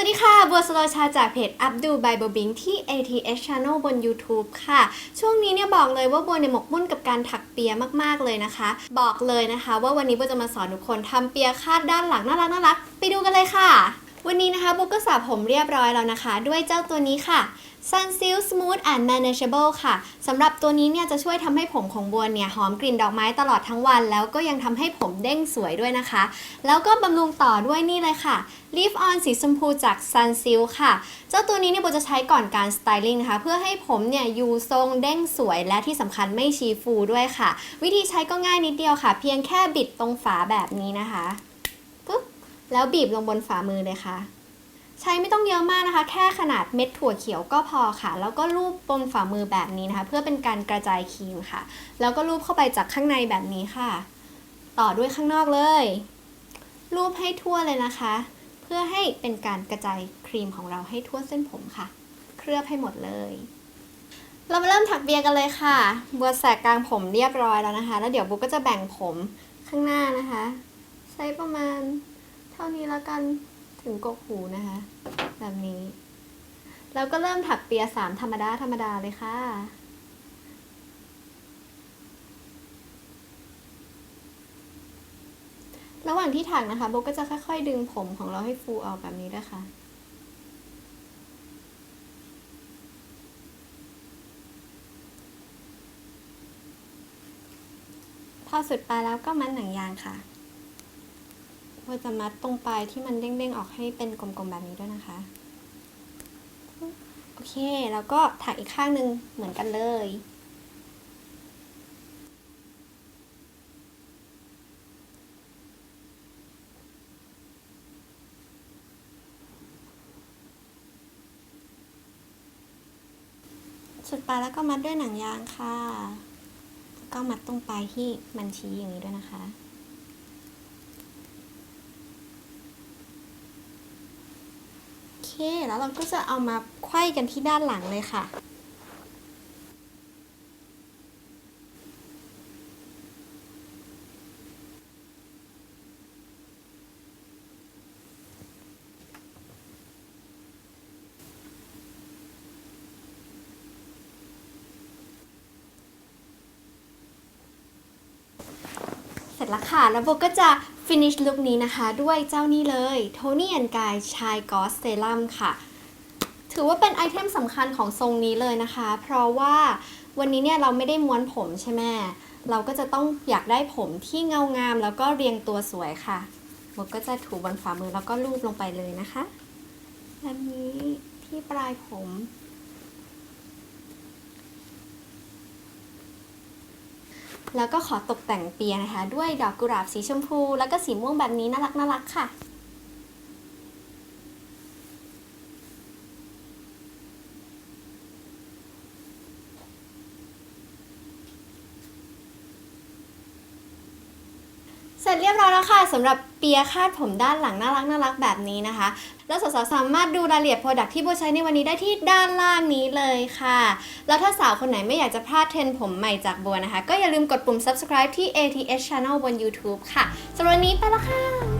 วัสดีค่ะ บัวสโลชาจากเพจอัปดูไบโบบิงที่ ATH Channel บน YouTube ค่ะ ช่วงนี้เนี่ยบอกเลยว่าบัวเนี่ยหมกมุ่นกับการถักเปียมากๆเลยนะคะ บอกเลยนะคะ ว่าวันนี้บัวจะมาสอนทุกคนทำเปียคาดด้านหลังน่ารักน่ารักไปดูกันเลยค่ะ วันนี้นะคะบัวก็สระผมเรียบร้อยแล้วนะคะ ด้วยเจ้าตัวนี้ค่ะ Sunsilk Smooth and Manageable ค่ะสำหรับตัวนี้เนี่ยจะช่วยทำให้ผมของบัวเนี่ยหอมกลิ่นดอกไม้ตลอดทั้งวัน แล้วก็ยังทำให้ผมเด้งสวยด้วยนะคะ แล้วก็บำรุงต่อด้วยนี่เลยค่ะ Leave On สีชมพูจาก Sunsilk ค่ะ เจ้าตัวนี้เนี่ยโบจะใช้ก่อนการสไตลิ่งนะคะ เพื่อให้ผมเนี่ยอยู่ทรงเด้งสวยและที่สำคัญไม่ชีฟูด้วยค่ะ วิธีใช้ก็ง่ายนิดเดียวค่ะ เพียงแค่บิดตรงฝาแบบนี้นะคะ แล้วบีบลงบนฝ่ามือเลยค่ะ ใช้ไม่ต้องเยอะมากนะคะ แค่ขนาดเม็ดถั่วเขียวก็พอค่ะ แล้วก็ลูบบนฝ่ามือแบบนี้นะคะ เพื่อเป็นการกระจายครีมค่ะ แล้วก็ลูบเข้าไปจากข้างในแบบนี้ค่ะ ต่อด้วยข้างนอกเลยลูบให้ทั่วเลยนะคะ เพื่อให้เป็นการกระจายครีมของเราให้ทั่วเส้นผมค่ะ เคลือบให้หมดเลย เรามาเริ่มถักเบียร์กันเลยค่ะ บัวแสกกลางผมเรียบร้อยแล้วนะคะ แล้วเดี๋ยวบัวก็จะแบ่งผมข้างหน้านะคะ ใช้ประมาณ ท่านี้แล้วกันถึงกกหูนะคะ แบบนี้ แล้วก็เริ่มถักเปียสามธรรมดาธรรมดาเลยค่ะ ระหว่างที่ถักนะคะโบก็จะค่อยๆ ดึงผมของเราให้ฟูออกแบบนี้ด้วยค่ะพอสุดปลายแล้วก็มัดหนังยางค่ะ เราจะมัดตรงปลายที่มันเด้งๆออกให้เป็นกลมๆแบบนี้ด้วยนะคะ โอเค แล้วก็ถักอีกข้างหนึ่งเหมือนกันเลยสุดปลายแล้วก็มัดด้วยหนังยางค่ะแล้วก็มัดตรงปลายที่มันชี้อย่างนี้ด้วยนะคะ โอเค แล้วเราก็จะเอามาไขว้กันที่ด้านหลังเลยค่ะ เสร็จแล้วค่ะ แล้วโบก็จะ finish look นี้นะคะด้วยเจ้านี้เลย Tony and Guy Chai Gauze Serum ค่ะ ถือว่าเป็นไอเทมสำคัญของทรงนี้เลยนะคะ เพราะว่าวันนี้เนี่ยเราไม่ได้ม้วนผมใช่ไหมเราก็จะต้องอยากได้ผมที่เงางามแล้วก็เรียงตัวสวยค่ะโบก็จะถูบนฝ่ามือแล้วก็ลูบลงไปเลยนะคะแบบนี้ที่ปลายผม แล้วก็ขอตกแต่งเปียนะคะ ด้วยดอกกุหลาบสีชมพู แล้วก็สีม่วงแบบนี้น่ารักน่ารักค่ะ ร็จเรียบร้อยแล้วค่ะสำหรับเปียคาดผมด้านหลังน่ารักน่ารักแบบนี้นะคะ แล้วสาวๆสามารถดูรายละเอียดโปรดักที่โบใช้ในวันนี้ได้ที่ด้านล่างนี้เลยค่ะ แล้วถ้าสาวคนไหนไม่อยากจะพลาดเทรนผมใหม่จากบัวนะคะ ก็อย่าลืมกดปุ่ม subscribe ที่ ATS Channel บน YouTube ค่ะสำหรับวันนี้ไปแล้วค่ะ